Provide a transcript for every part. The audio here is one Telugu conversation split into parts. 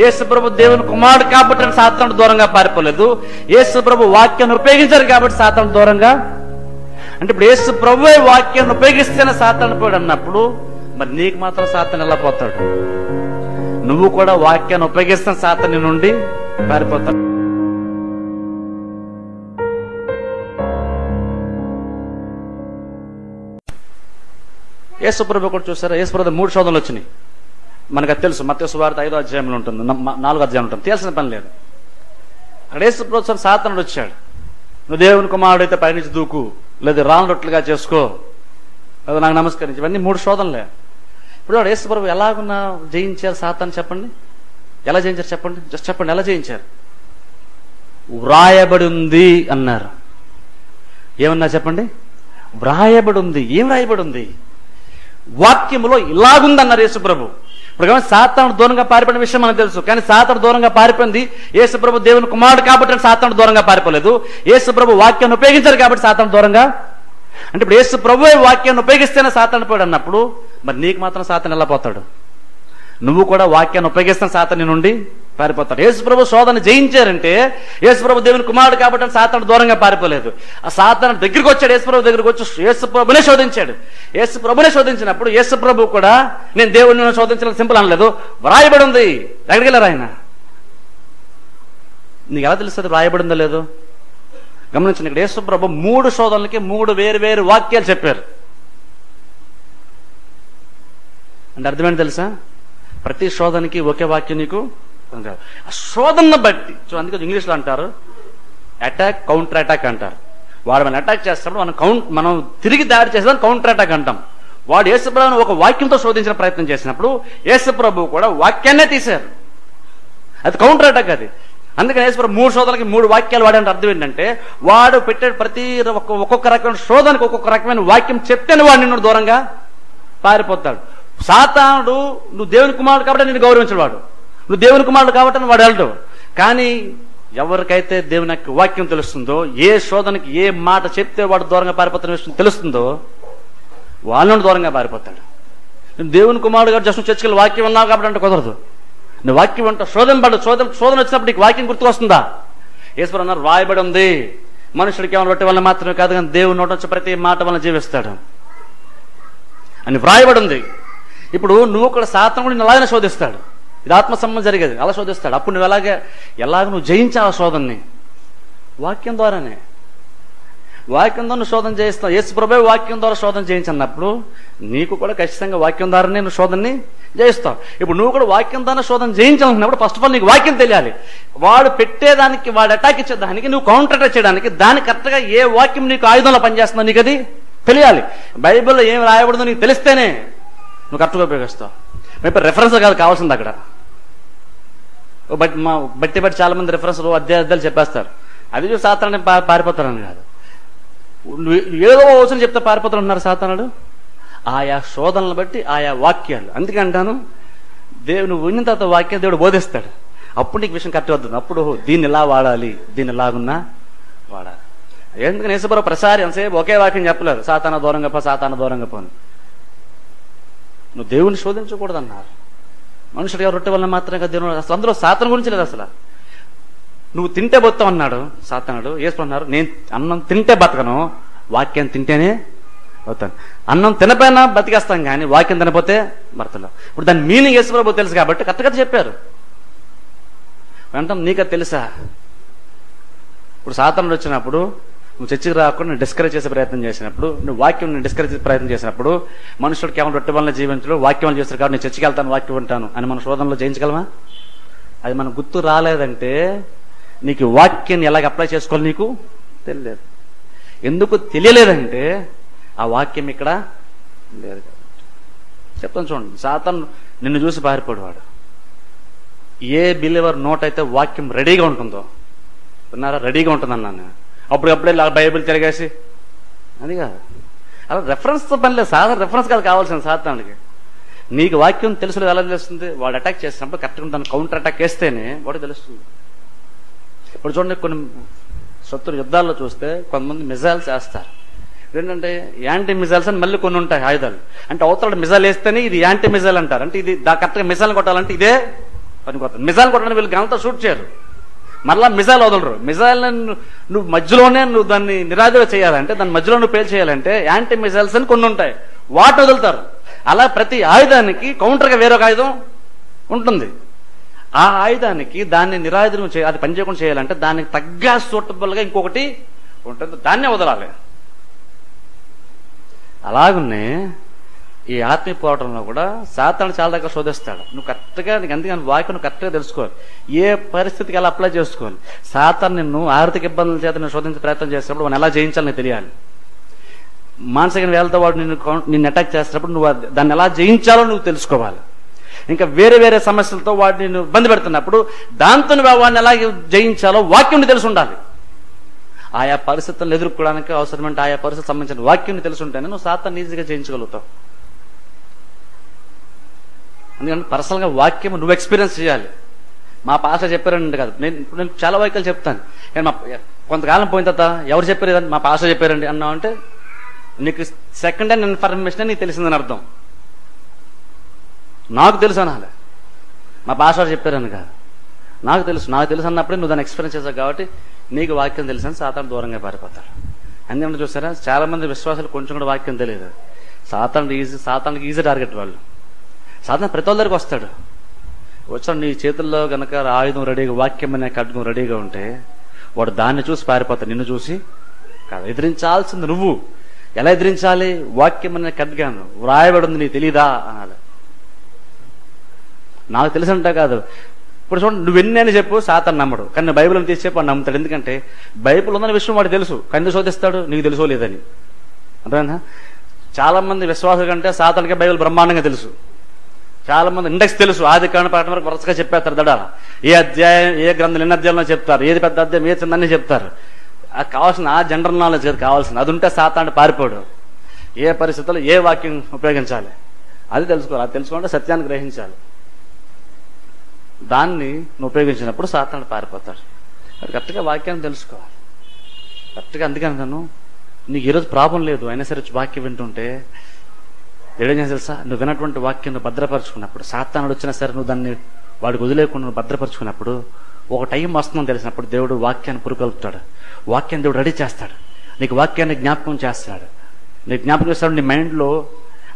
యేసు ప్రభు దేవుని కుమారుడు కాబట్టి సాతాను దూరంగా పారిపోలేదు. యేసు ప్రభు వాక్యాన్ని ఉపయోగించారు కాబట్టి సాతాను దూరంగా. అంటే ఇప్పుడు యేసు ప్రభు వాక్యాన్ని ఉపయోగిస్తేనే సాతాను పోయాడు అన్నప్పుడు మరి నీకు మాత్రం సాతాను ఎలా పోతాడు? నువ్వు కూడా వాక్యాన్ని ఉపయోగిస్తున్న సాతాని నుండి పారిపోతాడు. యేసుప్రభు కూడా చూసారా? యేసుప్రభు మూడు శోధనలు వచ్చినాయి. మనకు అది తెలుసు. మత్స్య సువార్త ఐదో అధ్యాయంలో ఉంటుంది. నాలుగో అధ్యాయం ఉంటుంది. తెలిసిన పని లేదు. అక్కడ యేసుప్రభు సాతనుడు వచ్చాడు. నువ్వు దేవుని కుమారుడైతే పైనుంచి దూకు. లేదా రాను రొట్లుగా చేసుకో. లేదా నాకు నమస్కరించి. ఇవన్నీ మూడు శోధనలే. ఇప్పుడు వాడు యేసుప్రభు ఎలాగున్నా జయించారు సాతాన్ని చెప్పండి? ఎలా జయించారు చెప్పండి? జస్ట్ చెప్పండి ఎలా జయించారు? వ్రాయబడి ఉంది అన్నారు. ఏమన్నా చెప్పండి? వ్రాయబడి ఉంది ఏం రాయబడి ఉంది వాక్యములో ఇలాగుందన్నారు యేసుప్రభు ఇప్పుడు కానీ సాతాను దూరంగా పారిపోయిన విషయం మనకు తెలుసు. కానీ సాతాను దూరంగా పారిపోయింది యేసుప్రభు దేవుని కుమారుడు కాబట్టి సాతాను దూరంగా పారిపోలేదు. యేసుప్రభు వాక్యాన్ని ఉపయోగించారు కాబట్టి సాతాను దూరంగా. అంటే ఇప్పుడు యేసు ప్రభు వాక్యాన్ని ఉపయోగిస్తేనే సాతాను పోయాడు అన్నప్పుడు మరి నీకు మాత్రం సాతాను ఎలా పోతాడు? నువ్వు కూడా వాక్యాన్ని ఉపయోగిస్తాను సాతాని నుండి పారిపోతాడు. యేసు ప్రభు శోధన జయించారంటే యేసు ప్రభు దేవుని కుమారుడు కాబట్టి ఆయన సాతాను దూరంగా పారిపోలేదు. ఆ సాతాను దగ్గరికి వచ్చాడు యేసు ప్రభు దగ్గరికి వచ్చి యేసు ప్రభునే శోధించాడు. యేసు ప్రభునే శోధించినప్పుడు యేసు ప్రభు కూడా నేను దేవుని శోధించడం సింపుల్ అనలేదు వ్రాయబడి ఉంది ఎక్కడికి వెళ్ళారు ఆయన? నీకు ఎలా తెలుస్తుంది వ్రాయబడి ఉందో లేదో? గమనించిన ఇక్కడ యేసు ప్రభు మూడు శోధనలకి మూడు వేరు వేరు వాక్యాలు చెప్పారు. అంటే అర్థమైంది తెలుసా? ప్రతి శోధనకి ఒకే వాక్యం నీకు శోధనను బట్టి. సో అందుకే ఇంగ్లీష్లో అంటారు. అటాక్ కౌంటర్ అటాక్ అంటారు. వాడు మనం అటాక్ చేస్తాడు మనం కౌంట్ మనం తిరిగి దాడి చేసేదాన్ని కౌంటర్ అటాక్ అంటాం. వాడు యేసుప్రభుని ఒక వాక్యంతో శోధించిన ప్రయత్నం చేసినప్పుడు యేసుప్రభు కూడా వాక్యాన్నే తీశారు. అది కౌంటర్ అటాక్ అది. అందుకని యేసుప్రభు మూడు శోధనకి మూడు వాక్యాలు వాడంటే అర్థం ఏంటంటే వాడు పెట్టే ప్రతి ఒక్క- ఒక్కొక్క రకమైన శోధనకి ఒక్కొక్క రకమైన వాక్యం చెప్తేనే వాడు నిన్ను దూరంగా పారిపోతాడు. సాతానుడు నువ్వు దేవుని కుమారుడు కాబట్టి నిన్ను గౌరవించడు వాడు. నువ్వు దేవుని కుమారుడు కాబట్టి వాడు వెళ్ళడు. కానీ ఎవరికైతే దేవుని యొక్క వాక్యం తెలుస్తుందో ఏ శోధనకి ఏ మాట చెప్తే వాడు దూరంగా పారిపోతున్న విషయం తెలుస్తుందో వాళ్ళ దూరంగా పారిపోతాడు. నువ్వు దేవుని కుమారుడు గారు జస్ట్ చర్చకి వాక్యం ఉన్నావు కాబట్టి అంటే కుదరదు. నువ్వు వాక్యం అంటే శోధన పడు శోధన శోధన వచ్చినప్పుడు నీకు వాక్యం గుర్తుకొస్తుందా? ఈశ్వరు అన్నారు రాయబడి ఉంది. మనుషుడికి ఏమైనా రొట్టె వల్ల మాత్రమే కాదు కానీ దేవుని నోట ప్రతి మాట వల్ల జీవిస్తాడు. అని వ్రాయబడి ఉంది. ఇప్పుడు నువ్వు కూడా సాతం కూడా నిన్న అలాగనే శోధిస్తాడు. ఇది ఆత్మ సంబంధం జరిగేది. అలా శోధిస్తాడు. అప్పుడు నువ్వు ఎలాగే ఎలాగ నువ్వు జయించావు ఆ శోధనని? వాక్యం ద్వారానే. వాక్యం ద్వారా నువ్వు శోధన చేయిస్తావు యేసు ప్రభే వాక్యం ద్వారా శోధన చేయించన్నప్పుడు నీకు కూడా ఖచ్చితంగా వాక్యం ద్వారానే నువ్వు శోధనని జయిస్తావు ఇప్పుడు నువ్వు కూడా వాక్యం ద్వారా శోధన చేయించాలనుకున్నప్పుడు ఫస్ట్ ఆఫ్ ఆల్ నీకు వాక్యం తెలియాలి. వాడు పెట్టేదానికి వాడు అటాక్ ఇచ్చేదానికి నువ్వు కౌంటర్ అటాక్ చేయడానికి దాని కరెక్ట్గా ఏ వాక్యం నీకు ఆయుధంలో పనిచేస్తుందో నీకు అది తెలియాలి. బైబిల్లో ఏం రాయబడదో నీకు తెలిస్తేనే నువ్వు కరెక్ట్గా ఉపయోగిస్తావు. రేపు రెఫరెన్స్ కాదు కావాల్సింది అక్కడ. బట్ మా బట్టి బట్టి చాలా మంది రిఫరెన్స్లు అధ్యాయ చెప్పేస్తారు. అది చూసి సాతాన్ని పా పారిపోతారని కాదు. నువ్వు ఏదో అవసరం చెప్తే పారిపోతారు ఉన్నారు సాతానుడు. ఆయా శోధనలు బట్టి ఆయా వాక్యాలు. అందుకే అంటాను దేవుడు విన్న తర్వాత వాక్యం దేవుడు బోధిస్తాడు. అప్పుడు నీకు విషయం కరెక్ట్ అవుతుంది. అప్పుడు దీన్ని ఇలా వాడాలి? దీన్ని ఇలాగున్నా వాడాలి. ఎందుకని యేసుప్రభు ప్రసారి ఎంతసేపు ఒకే వాక్యం చెప్పలేదు. సాతాన దూరంగా పో సాతాన దూరంగా పోను నువ్వు దేవుని శోధించకూడదు మనుషులుగా రొట్టె వల్ల మాత్రమే కదా దేవుడు అసలు అందులో సాతన గురించి లేదు అసలు. నువ్వు తింటే బతావు అన్నాడు సాతనుడు అన్నారు నేను అన్నం తింటే బతకను వాక్యం తింటేనే అవుతాను అన్నం తినపోయినా బతికేస్తాం కానీ వాక్యం తినపోతే భర్తలో ఇప్పుడు దాని మీనింగ్ యేసుప్రభు తెలుసు కాబట్టి కరెక్ట్ కథ చెప్పారు. వెంటనే నీకు అది తెలుసా? ఇప్పుడు సాతనుడు వచ్చినప్పుడు నువ్వు చర్చికి రాకుండా డిస్కరేజ్ చేసే ప్రయత్నం చేసినప్పుడు నువ్వు వాక్యం డిస్కరేజ్ చేసే ప్రయత్నం చేసినప్పుడు మనుషుడు కేవలం రొట్టె వల్ల జీవించడు వాక్యం చేస్తారు కాబట్టి నేను చర్చికి వెళ్తాను వాక్యం ఉంటాను అని మన శోధనలో జయించగలమా? అది మనకు గుర్తు రాలేదంటే నీకు వాక్యాన్ని ఎలాగ అప్లై చేసుకోవాలి నీకు? తెలియలేదు. ఎందుకు తెలియలేదంటే ఆ వాక్యం ఇక్కడ లేదు చెప్తాను చూడండి. సాతం నిన్ను చూసి పారిపోడు ఏ బిలీవర్ నోట్ అయితే వాక్యం రెడీగా ఉంటుందో విన్నారా? రెడీగా ఉంటుందన్నాను అప్పుడప్పుడే బైబిల్ తిరగేసి. అది కాదు అలా రెఫరెన్స్తో పనిలే సాధారణ రెఫరెన్స్ కాదు కావాల్సిన సాధారణకి నీకు వాక్యం తెలుసు ఎలా తెలుస్తుంది? వాడు అటాక్ చేసినప్పుడు కరెక్ట్గా దాన్ని కౌంటర్ అటాక్ వేస్తేనే వాడు తెలుస్తుంది. ఇప్పుడు చూడండి కొన్ని శత్రు యుద్ధాల్లో చూస్తే కొంతమంది మిజైల్స్ వేస్తారు. ఏంటంటే యాంటీ మిజైల్స్ అని మళ్ళీ కొన్ని ఉంటాయి ఆయుధాలు. అంటే అవతల మిజైల్ వేస్తేనే ఇది యాంటీ మిజైల్ అంటారు. అంటే ఇది దా కరెక్ట్గా మిజైల్ కొట్టాలంటే ఇదే పనికొస్తుంది మిజైల్ కొట్టడానికి వీళ్ళు గంటతో షూట్ చేయరు. మరలా మిజైల్ వదలరు. మిజైల్ నువ్వు మధ్యలోనే నువ్వు దాన్ని నిరాదర చేయాలంటే దాని మధ్యలో నువ్వు పేల్ చేయాలంటే యాంటీ మిజైల్స్ అని కొన్ని ఉంటాయి. వాటి వదులుతారు. అలా ప్రతి ఆయుధానికి కౌంటర్గా వేరొక ఆయుధం ఉంటుంది. ఆ ఆయుధానికి దాన్ని నిరాయుధం చేయ అది పనిచేయకుండా చేయాలంటే దానికి తగ్గ సూటబుల్గా ఇంకొకటి ఉంటుంది. దాన్నే వదలాలి. అలాగనే ఈ ఆత్మీయ పోవటంలో కూడా సాతాను చాలా దగ్గర శోధిస్తాడు. నువ్వు కరెక్ట్గా నీకు అందుకని వాక్యం నువ్వు కరెక్ట్గా తెలుసుకోవాలి. ఏ పరిస్థితికి ఎలా అప్లై చేసుకోవాలి? సాతాను నిన్ను ఆర్థిక ఇబ్బందుల చేత నేను శోధించే ప్రయత్నం చేసినప్పుడు వాడిని ఎలా జయించాలని తెలియాలి. మానసిక వేలతో వాడు నిన్ను నిన్ను అటాక్ చేసినప్పుడు నువ్వు దాన్ని ఎలా జయించాలో నువ్వు తెలుసుకోవాలి. ఇంకా వేరే వేరే సమస్యలతో వాడిని నిన్ను ఇబ్బంది పెడుతున్నప్పుడు దాంతో నువ్వు వాడిని ఎలా జయించాలో వాక్యం తెలిసి ఉండాలి. ఆయా పరిస్థితులను ఎదుర్కోవడానికి అవసరమంటే ఆయా పరిస్థితి సంబంధించిన వాక్యం తెలిసి ఉంటేనే నువ్వు సాతాన్ని ఈజీగా జయించగలుగుతావు. ఎందుకంటే పర్సనల్గా వాక్యం నువ్వు ఎక్స్పీరియన్స్ చేయాలి. మా పాస్టర్ చెప్పారండి కాదు. నేను నేను చాలా వాక్యాలు చెప్తాను. కానీ మా కొంతకాలం పోయిన తర్వాత ఎవరు చెప్పారు ఇదండి? మా పాస్టర్ చెప్పారండి అన్నావు అంటే నీకు సెకండ్ హ్యాండ్ ఇన్ఫర్మేషన్ నీకు తెలిసిందని అర్థం. నాకు తెలుసు అనాలి. మా పాస్టర్ చెప్పారని కాదు. నాకు తెలుసు. నాకు తెలుసు అన్నప్పుడే నువ్వు దాన్ని ఎక్స్పీరియన్స్ చేసావు కాబట్టి నీకు వాక్యం తెలుసని సాతాను దూరంగా పారిపోతాడు. అందుకంటే చూసారా? చాలా మంది విశ్వాసాలు కొంచెం కూడా వాక్యం తెలియదు. సాతాను ఈజీ సాతానికి ఈజీ టార్గెట్ వాళ్ళు. సాధన ప్రతి వాళ్ళ వస్తాడు. వచ్చాడు నీ చేతుల్లో గనక ఆయుధం రెడీగా వాక్యం అనే ఖడ్గం రెడీగా ఉంటే వాడు దాన్ని చూసి పారిపోతాడు. నిన్ను చూసి కాదు ఎదిరించాల్సింది నువ్వు. ఎలా ఎదిరించాలి? వాక్యం అనే ఖడ్గాను వ్రాయబడి ఉంది నీకు తెలీదా? అనాలి. నాకు తెలిసంట కాదు. ఇప్పుడు చూడండి నువ్వు ఎన్ని అని చెప్పు సాతన్ నమ్మడు. కానీ బైబిల్ని తీసి చెప్పు వాడు నమ్ముతాడు. ఎందుకంటే బైబిల్ ఉందన్న విషయం వాడు తెలుసు. కన్ను శోధిస్తాడు? నీకు తెలుసో లేదని. అర్థమైందా? చాలా మంది విశ్వాసుల కంటే సాతానికే బైబిల్ బ్రహ్మాండంగా తెలుసు. చాలా మంది ఇండెక్స్ తెలుసు. ఆది కారణ పాఠం వరకు వరుసగా చెప్పేస్తారు దడాల. ఏ అధ్యాయం ఏ గ్రంథం ఎన్ని అధ్యాయంలో చెప్తారు? ఏది పెద్ద అధ్యాయం ఏ చిన్న చెప్తారు. ఆ కావాల్సిన ఆ జనరల్ నాలెడ్జ్ కదా కావాల్సిన అది ఉంటే సాతాన్ని పారిపోడు. ఏ పరిస్థితుల్లో ఏ వాక్యం ఉపయోగించాలి? అది తెలుసుకోవాలి. అది తెలుసుకుంటే సత్యాన్ని గ్రహించాలి. దాన్ని నువ్వు ఉపయోగించినప్పుడు సాతాను పారిపోతాడు. కరెక్ట్గా వాక్యాన్ని తెలుసుకోవాలి. కరెక్ట్గా అందుకని నన్ను నీకు ఈరోజు ప్రాబ్లం లేదు. అయినా సరే వాక్యం వింటుంటే ఏడేం తెలుసా? నువ్వు విన్నటువంటి వాక్యం నువ్వు భద్రపరుచుకున్నప్పుడు సాతానుడు వచ్చినా సరే నువ్వు దాన్ని వాడికి వదిలేకుండా భద్రపరచుకున్నప్పుడు భద్రపరుచుకున్నప్పుడు ఒక టైం వస్తుందని తెలిసినప్పుడు దేవుడు వాక్యాన్ని పురుకొల్పుతాడు వాక్యాన్ని దేవుడు రెడీ చేస్తాడు. నీకు వాక్యాన్ని జ్ఞాపకం చేస్తాడు నీకు జ్ఞాపకం చేస్తాడు నీ మైండ్లో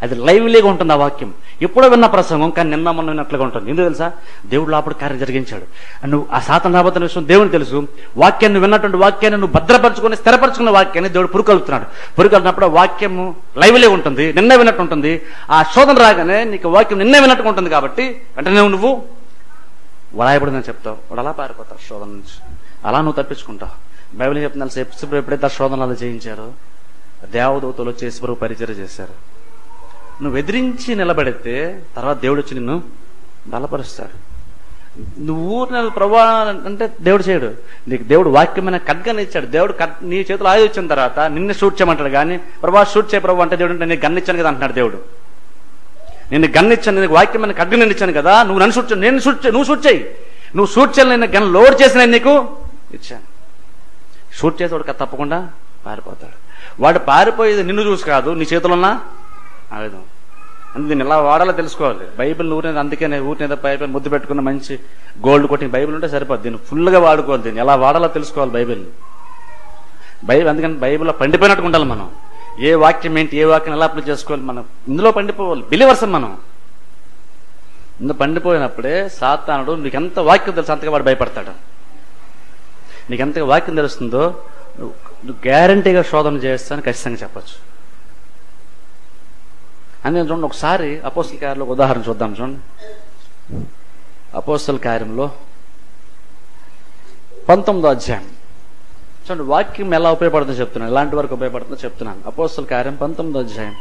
అది లైవ్లీగా ఉంటుంది ఆ వాక్యం. ఎప్పుడో విన్న ప్రసంగం కానీ నిన్న మొన్న విన్నట్లుగా ఉంటుంది. ఎందుకు తెలుసా? దేవుడు లోపల కార్యం జరిగించాడు. నువ్వు ఆ సాతం రాబోతున్న విషయం దేవుని తెలుసు. వాక్యాన్ని విన్నటువంటి వాక్యాన్ని నువ్వు భద్రపరచుకొని స్థిరపరచుకున్న వాక్యాన్ని దేవుడు పురుకొల్పుతున్నాడు పురుకొల్పినప్పుడు వాక్యము లైవ్లే ఉంటుంది. నిన్న విన్నట్టు ఉంటుంది. ఆ శోధన రాగానే నీకు వాక్యం నిన్న విన్నట్టుగా ఉంటుంది కాబట్టి వెంటనే నువ్వు వడాయబడిందని చెప్తావు. వాడు అలా పారిపోతావు శోధన నుంచి. అలా నువ్వు తప్పించుకుంటావు. బైబిల్ చెప్తున్నా ఎప్పుడు ఎప్పుడైతే ఆ శోధనలు చేయించారో. దేవదూతలు చేసి పరిచయం చేశారు. నువ్వు ఎదిరించి నిలబడితే తర్వాత దేవుడు వచ్చి నిన్ను బలపరుస్తాడు. నువ్వు ప్రభా అంటే దేవుడు చేయడు. నీకు దేవుడు వాక్యమైన ఖడ్గాన్ని ఇచ్చాడు దేవుడు నీ చేతిలో ఆయుధ వచ్చిన తర్వాత నిన్ను షూట్ చేయమంటాడు కానీ ప్రభా షూట్ చేయ ప్రభు అంటే దేవుడు నేను గన్నిచ్చాను కదా అంటున్నాడు దేవుడు. నేను గన్నిచ్చాను నీకు వాక్యమైన ఖడ్గ నేను ఇచ్చాను కదా నువ్వు నన్ను షూట్ నేను షూట్ చేయి నువ్వు షూట్ చేయి. నువ్వు షూట్ చేయాలి నేను గన్ లోడ్ చేసి నేను నీకు ఇచ్చాను. షూట్ చేసేవాడు తప్పకుండా పారిపోతాడు. వాడు పారిపోయేది నిన్ను చూసి కాదు నీ చేతిలో ఉన్న ఆయుధం. అందుకు దీన్ని ఎలా వాడాలో తెలుసుకోవాలి. బైబిల్ ఊరిని అందుకే ఊరిని పైపు ముద్దు పెట్టుకున్న మంచి గోల్డ్ కొట్టిన బైబిల్ ఉంటే సరిపోద్ది. దీన్ని ఫుల్గా వాడుకోవాలి దీన్ని. ఎలా వాడాలో తెలుసుకోవాలి బైబిల్ని. బైబిల్ అందుకని బైబిల్లో పండిపోయినట్టు ఉండాలి మనం. ఏ వాక్యం ఏంటి ఏ వాక్యం ఎలా అప్లై చేసుకోవాలి మనం. ఇందులో పండిపోవాలి. బిలీవర్స్ మనం. ఇందులో పండిపోయినప్పుడే సాతానుడు నీకు ఎంత వాక్యం తెలుసు అంతగా వాడు భయపడతాడు. నీకు ఎంత వాక్యం తెలుస్తుందో నువ్వు నువ్వు గ్యారంటీగా శోధన చేస్తాను ఖచ్చితంగా చెప్పచ్చు. అని నేను చూడండి ఒకసారి అపోస్తల కార్యంలో ఒక ఉదాహరణ చూద్దాం చూడండి. అపోస్తల కార్యంలో పంతొమ్మిదో అధ్యాయం. చూడండి వాక్యం ఎలా ఉపయోగపడుతుందో చెప్తున్నాను ఎలాంటి వరకు ఉపయోగపడుతుందో చెప్తున్నాను. అపోస్తల కార్యం పంతొమ్మిదో అధ్యాయం.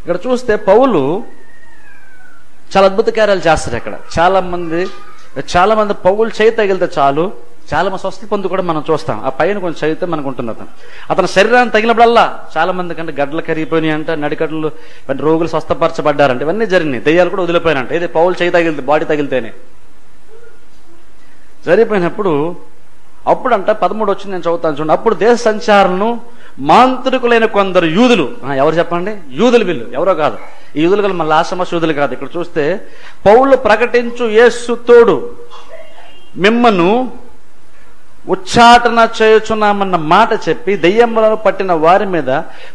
ఇక్కడ చూస్తే పౌలు చాలా అద్భుత కార్యాలు చేస్తారు ఇక్కడ. చాలా మంది చాలా మంది పౌలు చేయి తగిలితే చాలు చాలా మంది స్వస్థ పొందు కూడా మనం చూస్తాం. ఆ పైన కొంచెం చదివితే మనకు ఉంటుంది అతను. అతని శరీరాన్ని తగిలినప్పుడల్లా చాలా మంది కంటే గడ్డలు కరిగిపోయినాయి అంట నడికడ్లు ఇవన్నీ రోగులు స్వస్థపరచబడ్డారంట. ఇవన్నీ జరిగినాయి. దెయ్యాలు కూడా వదిలిపోయినంట ఇది పౌలు చేయి తగిలితే బాడీ తగిలితేనే. జరిగిపోయినప్పుడు అప్పుడంట పదమూడు వచ్చి నేను చదువుతాను చూడండి. అప్పుడు దేశ సంచారణను మాంత్రికులైన కొందరు యూదులు ఎవరు చెప్పండి? యూదులు వీళ్ళు. ఎవరో కాదు. ఈ యూదులు గల మళ్ళీ ఆశ్రమస్ యూదులు కాదు. ఇక్కడ చూస్తే పౌలు ప్రకటించు యేసు తోడు మిమ్మను ఉచ్చాటన చేయుచున్నామన్న మాట చెప్పి దెయ్యములను పట్టిన వారి మీద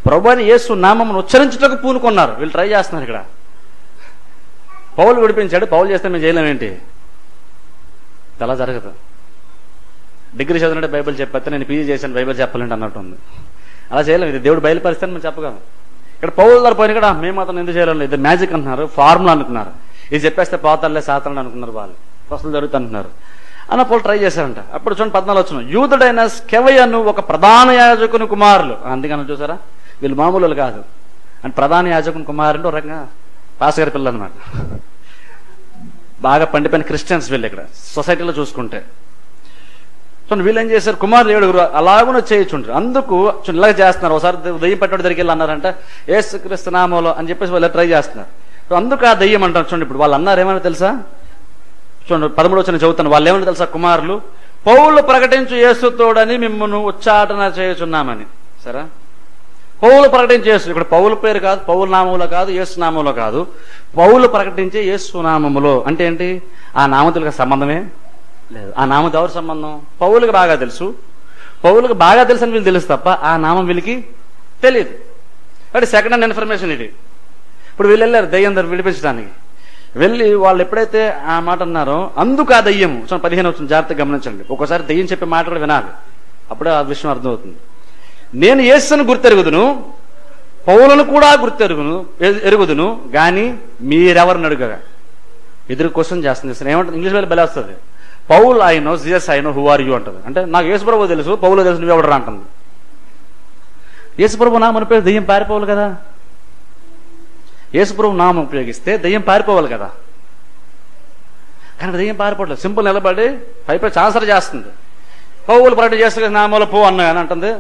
ప్రభుని యేసు నామమును ఉచ్చరించుటకు పూనుకున్నారు. వీళ్ళు ట్రై చేస్తున్నారు ఇక్కడ. పౌలు విడిపించాడు. పౌలు చేస్తే మేము చేయలేమేంటి ఇది అలా జరగదు. డిగ్రీ చదివినట్టు బైబిల్ చెప్పేస్తే నేను పీజీ చేశాను బైబిల్ చెప్పాలంటే అన్నట్టు ఉంది. అలా చేయలేము ఇది దేవుడు బయలుపరిస్తే మనం చెప్పగలం. ఇక్కడ పౌలు గారు పోయిన కూడా మేము మాత్రం ఎందుకు చేయలేం? ఇది మ్యాజిక్ అంటున్నారు ఫార్ములా అనుకున్నారు ఇది చెప్పేస్తే పోతారులే సాతాను అనుకున్నారు వాళ్ళు. ప్రశ్నలు జరుగుతుంటున్నారు అన్నప్పుడు ట్రై చేశారంట. అప్పుడు చూడండి పద్నాలుగు వచ్చిన యూదుడైన స్కెవయను ఒక ప్రధాన యాజకుని కుమారులు. అందుకని చూసారా? వీళ్ళు మామూలు కాదు. అని ప్రధాన యాజకుని కుమారులు ఒక రకంగా పిల్లలు అనమాట బాగా పండిపోయిన క్రిస్టియన్స్ వీళ్ళు ఇక్కడ సొసైటీలో చూసుకుంటే. చూడండి వీళ్ళు ఏం చేశారు? కుమారులు ఏడుగురు అలాగున చేయించుంటారు అందుకు చూడండి ఇలాగ చేస్తున్నారు. ఒకసారి దెయ్యం పట్టడం దగ్గరికి వెళ్ళి అన్నారంట ఏసు క్రీస్తు నామంలో అని చెప్పేసి వాళ్ళు ట్రై చేస్తున్నారు. అందుకు ఆ దెయ్యం అంటారు. చూడండి ఇప్పుడు వాళ్ళు అన్నారు ఏమైనా తెలుసా? చూడండి పదమూడు వచ్చిన చదువుతాను వాళ్ళు ఏమని తెలుసా కుమారులు? పౌలు ప్రకటించు యేసు తోడని మిమ్మల్ని ఉచ్చాటన చేయుచున్నామని. సరే? పౌలు ప్రకటించే యేసు ఇక్కడ పౌలు పేరు కాదు పౌల నామంలో కాదు యేసు నామంలో కాదు. పౌలు ప్రకటించే యేసు నామములో అంటే ఏంటి? ఆ నామతులకు సంబంధమే లేదు. ఆ నామం ఎవరు సంబంధం? పౌలుకి బాగా తెలుసు. పౌలకు బాగా తెలుసు అని వీళ్ళు తెలుసు తప్ప ఆ నామం వీళ్ళకి తెలియదు అంటే సెకండ్ హ్యాండ్ ఇన్ఫర్మేషన్ ఇది. ఇప్పుడు వీళ్ళు వెళ్ళారు దయ్యం విడిపించడానికి. వెళ్ళి వాళ్ళు ఎప్పుడైతే ఆ మాట అన్నారో అందుకు ఆ దయ్యం పదిహేను వచ్చిన జాగ్రత్తగా గమనించండి. ఒకసారి దయ్యం చెప్పే మాట కూడా వినాలి. అప్పుడే ఆ విషయం అర్థమవుతుంది. నేను యేసును గుర్తెరుగుదును పౌలను కూడా గుర్తెరుగును ఎరుగుదును కానీ మీరెవరిని అడుగగా? ఎదురు క్వశ్చన్ చేస్తుంది. అసలు ఏమంటుంది? ఇంగ్లీష్ వేలు బలేస్తుంది. పౌల్ అయినో జీఎస్ అయినో ఐ హూ ఆర్ యూ అంటుంది. అంటే నాకు యేసుప్రభు తెలుసు పౌలు తెలుసు నువ్వు ఎవడరా అంటుంది యేసుప్రభు మన పేరు దెయ్యం పారిపోవాలి కదా? యేసుప్రభు నామం ఉపయోగిస్తే దెయ్యం పారిపోవాలి కదా. కానీ దెయ్యం పారిపోవట్లేదు. సింపుల్ నిలబడి పైపై చాన్సర్ చేస్తుంది. పౌలు పరటి చేస్తే నామంలో పో అన్నా అని అంటుంది.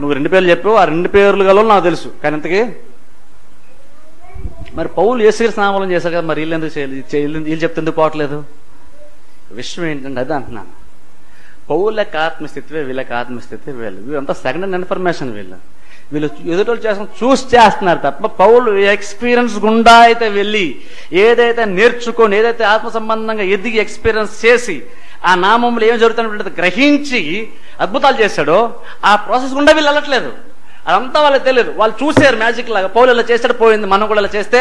నువ్వు రెండు పేర్లు చెప్పావు ఆ రెండు పేర్లు గల నాకు తెలుసు. కానీ ఇంతకీ? మరి పౌలు యేసుక్రీస్తు స్నామలం చేశారు కదా మరి వీళ్ళు ఎందుకు చేయలేదు? వీళ్ళు చెప్తే ఎందుకు పోవట్లేదు? విషయం ఏంటంటే అదే అంటున్నాను. పౌలకి ఆత్మస్థితి వీళ్ళకి ఆత్మస్థితి వీళ్ళు వీళ్ళంతా సెకండ్ హ్యాండ్ ఇన్ఫర్మేషన్ వీళ్ళు. వీళ్ళు ఎదుటోళ్ళు చేస్తున్న చూసి చేస్తున్నారు తప్ప పౌలు ఎక్స్పీరియన్స్ గుండా అయితే వెళ్ళి ఏదైతే నేర్చుకొని ఏదైతే ఆత్మ సంబంధంగా ఎదిగి ఎక్స్పీరియన్స్ చేసి ఆ నామంలో ఏం జరుగుతున్నట్టు గ్రహించి అద్భుతాలు చేశాడో ఆ ప్రాసెస్ గుండా వీళ్ళు వెళ్ళట్లేదు. అదంతా వాళ్ళకి తెలియదు. వాళ్ళు చూసారు మ్యాజిక్ లాగా. పౌలు ఇలా చేస్తాడు పోయింది. మనం కూడా ఇలా చేస్తే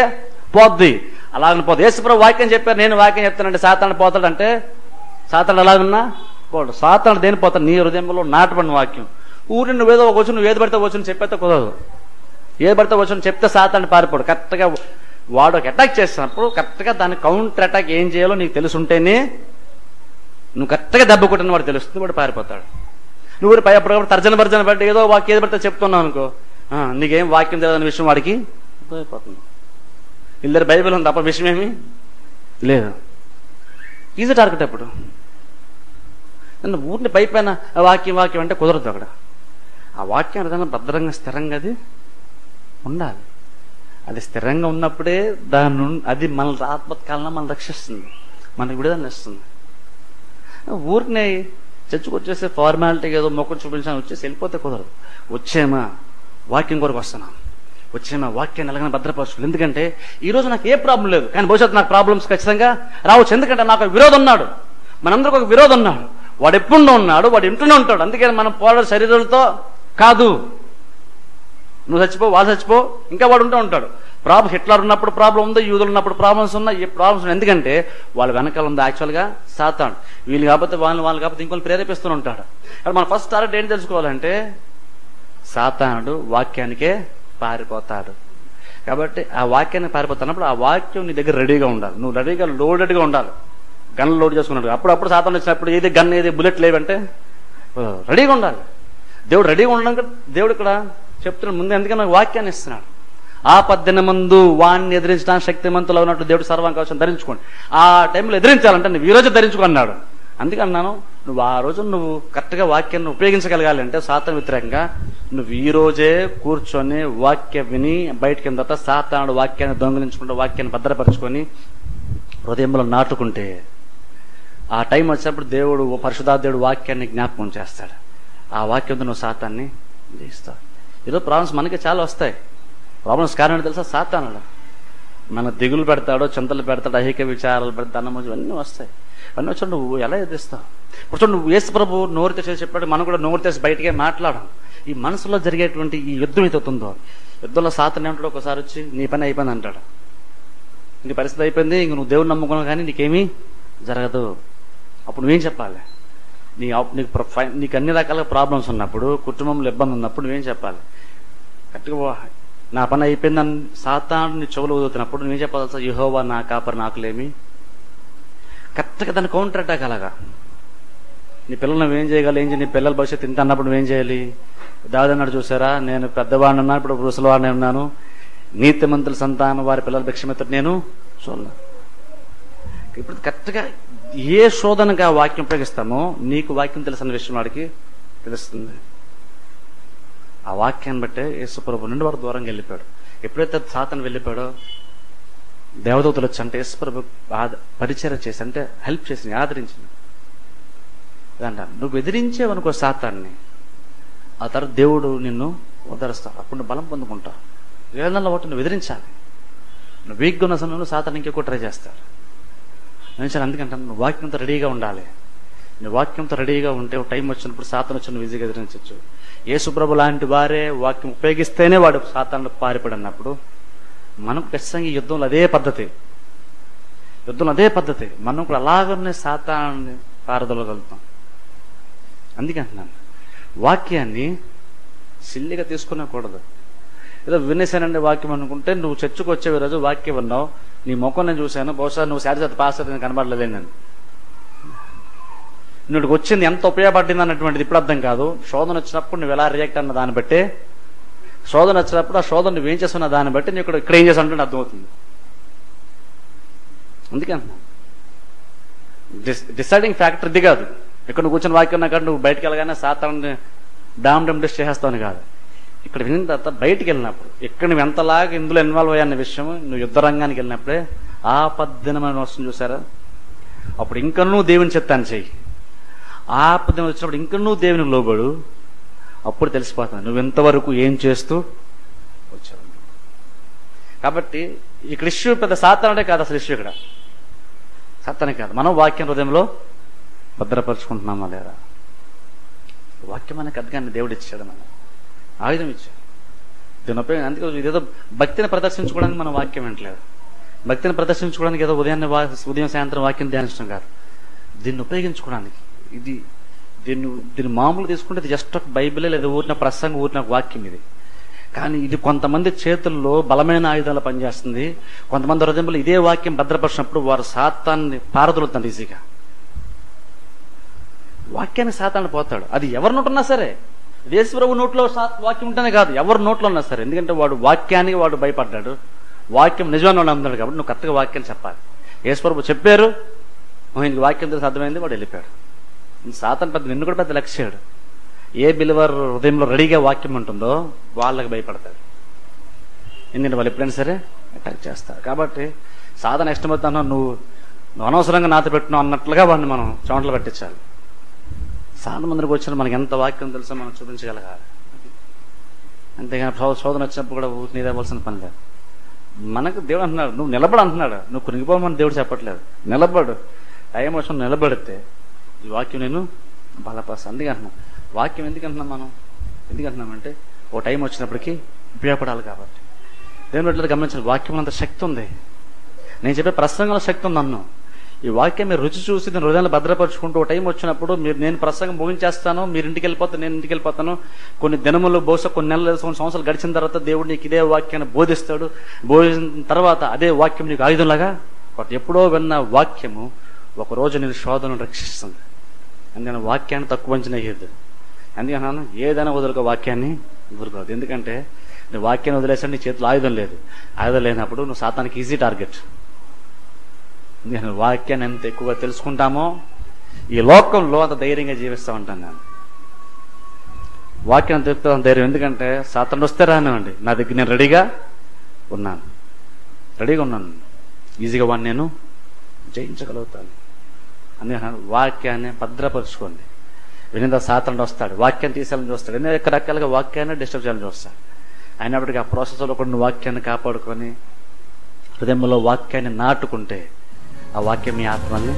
పోద్ది. అలాగని పోదు యేసుప్రభు వాక్యం చెప్పారు నేను వాక్యం చెప్తానంటే సాతాను పోతాడంటే సాతాడు అలాగన్నా పోడు. సాతాను దేని పోతాడు? నీ హృదయంలో నాటబడిన వాక్యం. ఊరి నువ్వేదో ఒక వచ్చి నువ్వు ఏది పడితే వచ్చి చెప్పేస్తే కుదరదు. ఏది పడితే వచ్చి చెప్తే సాతాన్ని పారిపోడు. కరెక్ట్గా వాడు ఒక అటాక్ చేస్తున్నప్పుడు కరెక్ట్గా దాని కౌంటర్ అటాక్ ఏం చేయాలో నీకు తెలుసుంటేనే నువ్వు కరెక్ట్గా దెబ్బ కొట్టిన వాడు తెలుస్తుంది వాడు పారిపోతాడు. నువ్వు పై అప్పటికప్పుడు తర్జన భర్జన పట్టి ఏదో వాక్యం ఏది పడితే చెప్తున్నావు అనుకో. నీకేం వాక్యం తెలియని విషయం వాడికి అర్థమైపోతుంది. ఇద్దరు బైబిల్ ఉంది తప్ప విషయం ఏమి లేదు. ఈజీ టార్గెట్ అప్పుడు నన్ను ఊరిని పై వాక్యం వాక్యం అంటే కుదరదు అక్కడ. ఆ వాక్యం ఏదైనా భద్రంగా స్థిరంగా అది ఉండాలి. అది స్థిరంగా ఉన్నప్పుడే దాని నుండి అది మన ఆత్మకాలంలో మనం రక్షిస్తుంది. మనకి విడుదల ఇస్తుంది. ఊరినే చర్చకు వచ్చేసి ఫార్మాలిటీ ఏదో మొక్కలు చూపించాలని వచ్చేసి వెళ్ళిపోతే కుదరదు. వచ్చేమా వాక్యం కొరకు వస్తున్నాం. వచ్చేమా వాక్యాన్ని ఎలాగైనా భద్రపరచుకోవాలి ఎందుకంటే ఈరోజు నాకు ఏ ప్రాబ్లం లేదు. కానీ భవిష్యత్తు నాకు ప్రాబ్లమ్స్ ఖచ్చితంగా రావచ్చు. ఎందుకంటే నాకు ఒక విరోధం ఉన్నాడు. మనందరికి ఒక విరోధం ఉన్నాడు. వాడు ఎప్పుడు ఉన్నాడు. వాడు ఇంటూనే ఉంటాడు. అందుకని మనం పోరాడు శరీరాలతో కాదు. నువ్వు చచ్చిపో వాళ్ళు చచ్చిపో ఇంకా వాడు ఉంటూ ఉంటాడు. ప్రాబ్లం హిట్లర్ ఉన్నప్పుడు ప్రాబ్లం ఉంది యూదులు ఉన్నప్పుడు ప్రాబ్లమ్స్ ఉన్నాయి ఈ ప్రాబ్లమ్స్ ఎందుకంటే వాళ్ళ వెనకాల ఉంది యాక్చువల్గా సాతాడు వీళ్ళు కాకపోతే వాళ్ళు వాళ్ళు కాకపోతే ఇంకొని ప్రేరేపిస్తూ ఉంటాడు. అక్కడ మనం ఫస్ట్ టార్గెట్ ఏంటి తెలుసుకోవాలంటే సాతానుడు వాక్యానికే పారిపోతాడు. కాబట్టి ఆ వాక్యాన్ని పారిపోతున్నప్పుడు ఆ వాక్యం నీ దగ్గర రెడీగా ఉండాలి. నువ్వు రెడీగా లోడెడ్గా ఉండాలి. గన్ లోడ్ చేసుకున్నాడు అప్పుడప్పుడు సాతాను వచ్చినప్పుడు ఏది గన్ ఏది బుల్లెట్ లేవంటే రెడీగా ఉండాలి. దేవుడు రెడీగా ఉండడం దేవుడు ఇక్కడ చెప్తున్నాడు ముందు ఎందుకని నాకు వాక్యాన్ని ఇస్తున్నాడు. ఆ పద్దెన ముందు వాణ్ణి ఎదిరించడానికి శక్తిమంతులు ఉన్నట్టు దేవుడు సర్వాంకవచం ధరించుకోండి. ఆ టైంలో ఎదిరించాలంటే నువ్వు ఈ రోజు ధరించుకున్నాడు అందుకే అన్నాను నువ్వు ఆ రోజు నువ్వు కరెక్ట్గా వాక్యాన్ని ఉపయోగించగలగాలి అంటే సాతాను వ్యతిరేకంగా నువ్వు ఈ రోజే కూర్చొని వాక్యం విని బయటకి తర్వాత సాతానుడు వాక్యాన్ని దొంగిలించుకుంటూ వాక్యాన్ని భద్రపరుచుకొని హృదయంలో నాటుకుంటే ఆ టైం వచ్చినప్పుడు దేవుడు ఓ దేవుడు వాక్యాన్ని జ్ఞాపకం చేస్తాడు. ఆ వాక్యంతో నువ్వు సాతాన్ని జయిస్తావు. ఈరోజు ప్రాబ్లమ్స్ మనకి చాలా వస్తాయి. ప్రాబ్లమ్స్ కారణం తెలుసా? సాతానుడు. మన దిగులు పెడతాడో చింతలు పెడతాడు అహిక విచారాలు పెడతాడు అన్నమో ఇవన్నీ వస్తాయి. అన్నీ వచ్చి నువ్వు ఎలా ఎదిరిస్తావు? ఇప్పుడు చూడు నువ్వు యేసు ప్రభు నోరు తెచ్చేసి చెప్పాడు మనం కూడా నోరు తెచ్చి బయటకే మాట్లాడడం. ఈ మనసులో జరిగేటువంటి ఈ యుద్ధం ఏదవుతుందో యుద్ధంలో సాతనే ఉంటాడు ఒకసారి వచ్చి నీ పని అయిపోయింది అంటాడు. నీ పరిస్థితి అయిపోయింది ఇంక నువ్వు దేవుని నమ్ముకున్నావు కానీ నీకేమీ జరగదు. అప్పుడు నువ్వేం చెప్పాలి? నీ అప్- నీకు ప్రొ- నీకు అన్ని రకాల ప్రాబ్లమ్స్ ఉన్నప్పుడు కుటుంబంలో ఇబ్బంది ఉన్నప్పుడు నువ్వేం చెప్పాలి? కరెక్ట్గా నా పని అయిపోయిందని సాతాను చెవులు ఊదుతున్నప్పుడు నువ్వేం చెప్పాలి సార్ యుహోవా నా కాపర్ నాకులేమి? కరెక్ట్గా దాన్ని కౌంటర్ అటాక్ అలాగా. నీ పిల్లలు నువ్వేం చేయగలి ఏం చేయాలి నీ పిల్లల భవిష్యత్తు ఇంత అన్నప్పుడు నువ్వేం చేయాలి? దాదన్నాడు చూసారా? నేను పెద్దవాడిని ఉన్నాను ఇప్పుడు ముసలివాడిని ఉన్నాను. నీతిమంతుల సంతానం వారి పిల్లల భిక్షమెత్తడు నేను చూడాలి ఇప్పుడు కరెక్ట్గా ఏ శోధనగా వాక్యం ఉపయోగిస్తామో నీకు వాక్యం తెలిసిన విషయం వాడికి తెలుస్తుంది. ఆ వాక్యాన్ని బట్టే యేసుప్రభు నుండి వాడు దూరంగా వెళ్ళిపోయాడు. ఎప్పుడైతే సాతను వెళ్ళిపోయాడో దేవదూతలు వచ్చి అంటే యేసుప్రభు ఆద- పరిచయం చేసి అంటే హెల్ప్ చేసింది ఆదరించింది. అంట నువ్వు బెదిరించేవనుకో సాతాన్ని. ఆ తర్వాత దేవుడు నిన్ను ఉద్ధరిస్తాడు అప్పుడు నువ్వు బలం పొందుకుంటావు. వేదనలో ఒకటి నువ్వు బెదిరించాలి నువ్వు వీక్గా ఉన్న సమయంలో సాతాన్ని ఇంకెక్కువ ట్రై చేస్తారు నేను చాలా అందుకంటే నువ్వు వాక్యంతో రెడీగా ఉండాలి. నువ్వు వాక్యంతో రెడీగా ఉంటే టైం వచ్చినప్పుడు సాతాను వచ్చిన నువ్వు ఈజీగా ఎదిరించవచ్చు యేసుప్రభు లాంటి వారే వాక్యం ఉపయోగిస్తేనే వాడు సాతాను పారిపడినప్పుడు మనం ఖచ్చితంగా యుద్ధంలో అదే పద్ధతి. యుద్ధంలో అదే పద్ధతి. మనం కూడా అలాగనే సాతాన్ని పారదలగలుగుతాం. అందుకే అంటున్నాను. వాక్యాన్ని సిల్లిగా తీసుకునేకూడదు. ఏదో వినేశానండి వాక్యం అనుకుంటే నువ్వు చర్చకు వచ్చేవి రోజు వాక్యం విన్నావు. నీ ముఖం నేను చూశాను. బహుశా నువ్వు శారీరక పాస్ నేను కనబడలేదు నేను. నువ్వు వచ్చింది ఎంత ఉపయోగపడింది అన్నటువంటిది ఇప్పుడు అర్థం కాదు. శోధన వచ్చినప్పుడు నువ్వు ఎలా రియాక్ట్ అన్న దాన్ని బట్టి శోధన వచ్చినప్పుడు ఆ శోధన నువ్వేం చేస్తున్న దాన్ని బట్టి నువ్వు ఇక్కడ ఇక్కడ ఏం చేస్తానంటే అర్థమవుతుంది. అందుకే డిసైడింగ్ ఫ్యాక్టర్ ఇది కాదు. ఇక్కడ నువ్వు కూర్చొని వాక్యం కాదు నువ్వు బయటకు వెళ్ళగానే సాతాన్ని డామ్ డమ్ డిస్ట్ చేసేస్తావు కాదు. ఇక్కడ విన్న తర్వాత బయటికి వెళ్ళినప్పుడు ఇక్కడ నువ్వు ఎంతలాగా ఇందులో ఇన్వాల్వ్ అయ్యన్న విషయం నువ్వు యుద్ధ రంగానికి వెళ్ళినప్పుడే ఆ పద్దెనమైన వస్తుంది చూసారా అప్పుడు ఇంకనూ దేవుని చెత్తాను చెయ్యి. ఆ పద్దెనిమిది వచ్చినప్పుడు ఇంకనూ నువ్వు దేవుని లోబడు. అప్పుడు తెలిసిపోతుంది నువ్వు ఇంతవరకు ఏం చేస్తూ వచ్చావు? కాబట్టి ఇక్కడ ఇష్యూ పెద్ద సాతానుడే కాదు అసలు ఇష్యూ ఇక్కడ. సాతానే కాదు. మనం వాక్యం హృదయంలో భద్రపరుచుకుంటున్నామా లేదా? వాక్యం అనే ఖడ్గాన్ని దేవుడు ఇచ్చాడు మనం ఆయుధం ఇచ్చారు. దీని ఉపయోగం అందుకే ఇదేదో భక్తిని ప్రదర్శించుకోవడానికి మనం వాక్యం వింటలేదు భక్తిని ప్రదర్శించుకోవడానికి ఏదో ఉదయాన్నే ఉదయం సాయంత్రం వాక్యం ధ్యానించడం కాదు. దీన్ని ఉపయోగించుకోవడానికి. ఇది దీన్ని దీన్ని మామూలు తీసుకుంటే ఇది జస్ట్ ఒక బైబిలే లేదా ఊరిన ప్రసంగం ఊరిన ఒక వాక్యం ఇది. కానీ ఇది కొంతమంది చేతుల్లో బలమైన ఆయుధాలు పనిచేస్తుంది. కొంతమంది హృదయంలో ఇదే వాక్యం భద్రపరిచినప్పుడు వారు సాతాన్ని పారదొలుతారు ఈజీగా. వాక్యాన్ని సాతాన్ని పోతాడు. అది ఎవరినట్టున్నా సరే. యేసుప్రభు నోట్లో వాక్యం ఉంటేనే కాదు ఎవరి నోట్లో ఉన్నా సరే. ఎందుకంటే వాడు వాక్యానికి వాడు భయపడ్డాడు. వాక్యం నిజమైన వాడు నమ్ముతాడు కాబట్టి నువ్వు కరెక్ట్గా వాక్యం చెప్పాలి. యేసుప్రభు చెప్పారు ఈయనకి వాక్యం తెలిసి అర్థమైంది వాడు వెళ్ళిపోయాడు. సాతాన్ పెద్ద నిన్ను కూడా పెద్ద లక్ష్యాడు ఏ బిలివర్ హృదయంలో రెడీగా వాక్యం ఉంటుందో వాళ్ళకి భయపడతాడు. ఎందుకంటే వాళ్ళు ఎప్పుడైనా సరే అటాక్ చేస్తారు. కాబట్టి సాధన ఇష్టమవుతాను నువ్వు నువ్వు అనవసరంగా నాత పెట్టినావు అన్నట్లుగా వాడిని మనం చోట్ల పెట్టించాలి. చాలా మందికి వచ్చిన మనకి ఎంత వాక్యం తెలుసో మనం చూపించగలగాలి. అంతేగాని శో- శోధన వచ్చినప్పుడు కూడా ఊరికి నీదేవలసిన పని లేదు మనకు దేవుడు అంటున్నాడు నువ్వు నిలబడు అంటున్నాడు నువ్వు కునిగిపోమని దేవుడు చెప్పట్లేదు. నిలబడు. టైం వచ్చిన నిలబడితే ఈ వాక్యం నేను బలపరుస్తాను అందుకే అంటున్నాను వాక్యం ఎందుకు అంటున్నాం మనం? ఎందుకు అంటున్నామంటే ఓ టైం వచ్చినప్పటికీ ఉపయోగపడాలి కాబట్టి. దేవుని ఎట్లా గమనించిన వాక్యం అంత శక్తి ఉంది. నేను చెప్పే ప్రసంగంలో శక్తి ఉంది అన్ను. ఈ వాక్యం మీరు రుచి చూసి నేను హృదయాన్ని భద్రపరుచుకుంటూ టైం వచ్చినప్పుడు మీరు నేను ప్రసంగం ముగించేస్తాను మీరు ఇంటికి వెళ్ళిపోతాను నేను ఇంటికి వెళ్ళిపోతాను కొన్ని దినములు బహుశా కొన్ని నెలలు కొన్ని సంవత్సరాలు గడిచిన తర్వాత దేవుడు నీకు ఇదే వాక్యాన్ని బోధిస్తాడు. బోధించిన తర్వాత అదే వాక్యం నీకు ఆయుధంలాగా? ఒకటి ఎప్పుడో విన్న వాక్యము ఒక రోజు నేను శోధనను రక్షిస్తుంది. అందుకని వాక్యాన్ని తక్కువ అంచనా వేయద్దు అందుకన్నాను ఏదైనా వదులుకో వాక్యాన్ని వదులుకోవద్దు. ఎందుకంటే నువ్వు వాక్యాన్ని వదిలేసాడు నీ చేతిలో ఆయుధం లేదు. ఆయుధం లేనప్పుడు నువ్వు సాతానికి ఈజీ టార్గెట్. నేను వాక్యాన్ని ఎంత ఎక్కువగా తెలుసుకుంటామో ఈ లోకంలో అంత ధైర్యంగా జీవిస్తూ ఉంటాను నేను. వాక్యం తెలుపుతా ధైర్యం. ఎందుకంటే సాతాను వస్తే రానివ్వండి. నా దగ్గర నేను రెడీగా ఉన్నాను. రెడీగా ఉన్నాను. ఈజీగా వాడిని నేను జయించగలుగుతాను. అందుకని వాక్యాన్ని భద్రపరుచుకోండి. వినింద? సాతండి వస్తాడు. వాక్యం తీసేయాలని చూస్తాడు. ఎన్నో రకరకాలుగా వాక్యాన్ని డిస్టర్బ్ చేయాలని చూస్తాడు. అయినప్పటికీ ఆ ప్రాసెస్లో కొన్ని వాక్యాన్ని కాపాడుకొని హృదయంలో వాక్యాన్ని నాటుకుంటే ఆ వాక్యం మీ ఆత్మల్ని